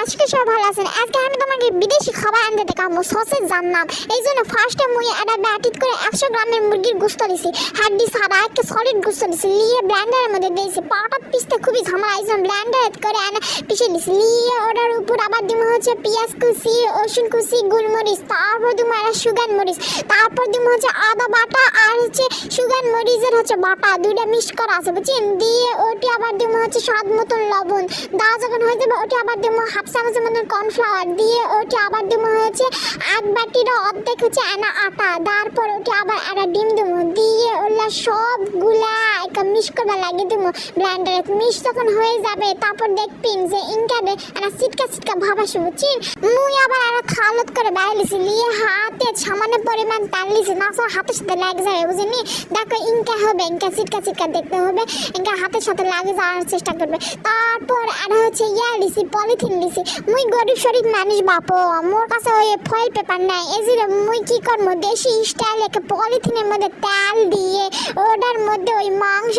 আজকে সবাই ভালো আছেন আজকে আমি তোমাকে বিদেশি খাবার আনতে দেখাবো সসেজ জানলাম এই জন্য ফার্স্টে মুই একটা ব্যাটিট করে একশো গ্রামের মুরগির গুস্ত দিছি। হাড্ডি সাদা একটা সলিড গুস্ত দিছি, লিয়ে ব্ল্যান্ডারের মধ্যে দিয়েছি। পাটা পিসতে খুবই ঝামেলা, এই জন্য ব্ল্যান্ডার করে এনে পিষে দিছি। লিয়ে ওটার উপর আবার দিব হচ্ছে পেঁয়াজ কুচি, রসুন কুচি, গোলমরিচ, তারপর দিব একটা সুগার মরিচ। তারপর দিব হচ্ছে আদা বাটা আর হচ্ছে সুগার মরিচের হচ্ছে বাটা। দুইটা মিক্স করা আছে, বুঝছেন? দিয়ে ওটি আবার দিব হচ্ছে স্বাদ মতন লবণ। দেওয়া যখন হয়ে যাবে, ওটি আবার দিব হাফ চামচের মতন কর্নফ্লাওয়ার দিয়ে ওটি আবার দিব হয়েছে। এক বাটির অর্ধেক হচ্ছে আনা আটা তারপর ওটি আবার একটা ডিম দেবো দিয়ে ওগুলা সবগুলা মিক্স করবা লাগিয়ে দেবো ব্ল্যান্ডারে মিক্স যখন হয়ে যাবে, তারপর দেখবেন যে ইনকারে একটা সিটকা সিটকা ভাব আসে, বুঝছেন? মুই আবার একটা খালত করে বাইরেছি নিয়ে হাতে সামান্য পরিমাণ তার লিছি, না হাতের সাথে লাগে যাবে বুঝেনি দেখো ইনকা হবে, ইনকা সিটকা সিটকা দেখতে হবে, ইনকা হাতের সাথে লাগে যাওয়ার চেষ্টা করবে। তারপর আর হচ্ছে ইয়া লিছি, পলিথিন লিছি। মুই গরিব শরীফ মানুষ বাপো, মোর কাছে ওই ফয়েল পেপার নাই। যে মুই কি করব, দেশি স্টাইল একে পলিথিনের মধ্যে তেল দিয়ে, ওটার মধ্যে ওই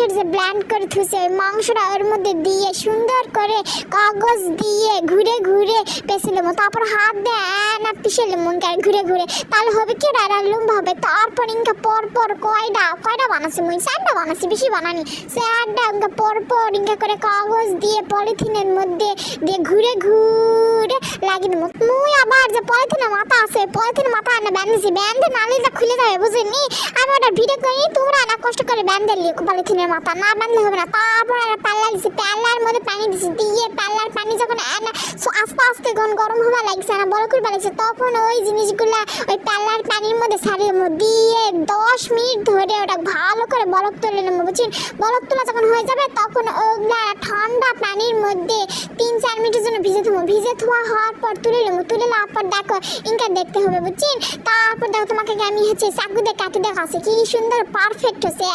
মাংসের যে ব্ল্যান্ড করে থুছে ওই মাংসটা ওর মধ্যে দিয়ে সুন্দর করে কাগজ দিয়ে ঘুরে ঘুরে পেছিলাম তারপর হাত দিয়ে না পিছালাম মনকে ঘুরে ঘুরে। তাহলে হবে কি রান্না লম্বা হবে। তারপর ইনকা পর পর কয়টা কয়টা বানাচ্ছি মুই? চারটা বানাচ্ছি বেশি বানানি। চারটা ইনকা পর পর ইনকা করে কাগজ দিয়ে পলিথিনের মধ্যে দিয়ে ঘুরে ঘুরে লাগিয়ে দেবো মুই আবার যে পলিথিনের মাথা আছে, পলিথিনের মাথা আনে ব্যান্ডেছি ব্যান্ডে নালিটা খুলে যাবে বুঝেনি আমি ভিডিও করি, তোমরা না কষ্ট করে ব্যান্ডে লিও পলিথিনের মাথা না বাঁধলে হবে না। তারপর একটা পাল্লা দিছি, পাল্লার মধ্যে পানি দিছি, দিয়ে পাল্লার পানি যখন আনা সো আস্তে আস্তে যখন গরম হওয়া লাগছে, না বড় করে লাগছে তখন ওই জিনিসগুলা ওই পাল্লার পানির মধ্যে দেবো দিয়ে দশ মিনিট ধরে ওটা ভালো করে বরফ তুলে নেব বুঝছেন বরফ তোলা যখন হয়ে যাবে, তখন ওগুলা ঠান্ডা পানির মধ্যে তিন চার মিনিটের জন্য ভিজে থাকব ভিজে ধোয়া হওয়ার পর তুলে নেব, তুলে নেওয়ার পর দেখো, ইনকা দেখতে হবে বুঝছেন তারপর দেখো তোমাকে আমি হচ্ছে চাকু দিয়ে কাটি দেখাচ্ছে, কি সুন্দর পারফেক্ট হচ্ছে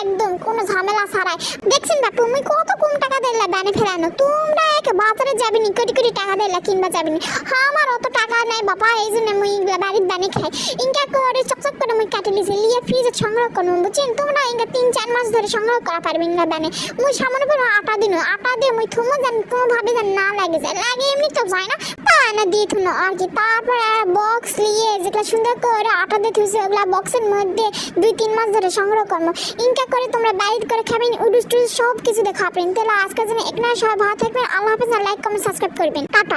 একদম, কোনো ঝামেলা ছাড়াই। দেখছেন বাপু তুমি কত কম টাকা দিলে ব্যানে ফেরানো। তোমরা এক বাজারে যাবি নি কোটি কোটি টাকা দিলে, কিনবা যাবি নি আমার অত টাকা নাই বাবা এই জন্য মুই এগুলা বাড়ির বানি খাই। ইনকা করে চকচক করে মুই কাটি লিছি লিয়ে ফ্রিজে সংগ্রহ করব, বুঝছেন? তোমরা ইনকা তিন, চার মাস ধরে সংগ্রহ করা পারবে ইনকা ব্যানে মুই সামান্য করে আটা দিন, আটা দিয়ে মুই থুমো জান কোনো ভাবে জান না লাগে যায়। লাগে এমনি তো যায় না তা দিয়ে থুনো। আর কি, তারপর বক্স নিয়ে যেগুলা সুন্দর করে আটা দিয়ে থুইছে, ওগুলা বক্সের মধ্যে দুই, তিন মাস ধরে সংগ্রহ করব। ইনকা করে তোমরা বাড়িতে করে খাবেন উডুস সব কিছু দেখা খাবেন তাহলে আজকের জন্য এখানে সবাই ভালো থাকবেন। আল্লাহ হাফিজ লাইক কমেন্ট সাবস্ক্রাইব করবেন। টাটা।